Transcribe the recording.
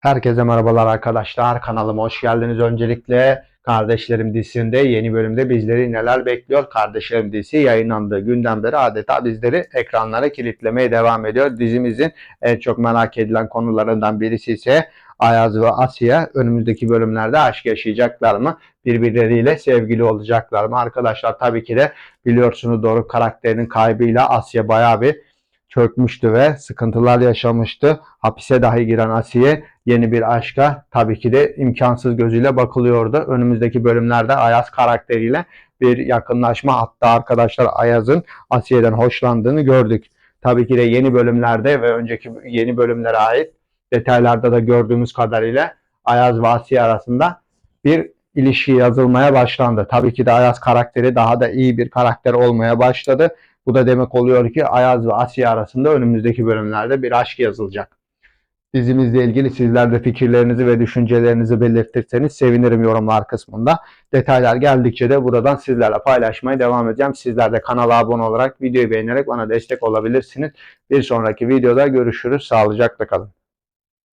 Herkese merhabalar arkadaşlar. Kanalıma hoş geldiniz. Öncelikle Kardeşlerim dizisinde yeni bölümde bizleri neler bekliyor? Kardeşlerim dizisi yayınlandığı günden beri adeta bizleri ekranlara kilitlemeye devam ediyor. Dizimizin en çok merak edilen konularından birisi ise Ayaz ve Asya önümüzdeki bölümlerde aşk yaşayacaklar mı? Birbirleriyle sevgili olacaklar mı? Arkadaşlar tabii ki de biliyorsunuz doğru karakterinin kaybıyla Asya bayağı bir çökmüştü ve sıkıntılar yaşamıştı. Hapise dahi giren Asiye yeni bir aşka tabii ki de imkansız gözüyle bakılıyordu. Önümüzdeki bölümlerde Ayaz karakteriyle bir yakınlaşma hatta arkadaşlar Ayaz'ın Asiye'den hoşlandığını gördük. Tabii ki de yeni bölümlerde ve önceki yeni bölümlere ait detaylarda da gördüğümüz kadarıyla Ayaz ve Asiye arasında bir ilişki yazılmaya başlandı. Tabii ki de Ayaz karakteri daha da iyi bir karakter olmaya başladı. Bu da demek oluyor ki Ayaz ve Asya arasında önümüzdeki bölümlerde bir aşk yazılacak. Dizimizle ilgili sizler de fikirlerinizi ve düşüncelerinizi belirtirseniz sevinirim yorumlar kısmında. Detaylar geldikçe de buradan sizlerle paylaşmaya devam edeceğim. Sizler de kanala abone olarak videoyu beğenerek bana destek olabilirsiniz. Bir sonraki videoda görüşürüz. Sağlıcakla kalın.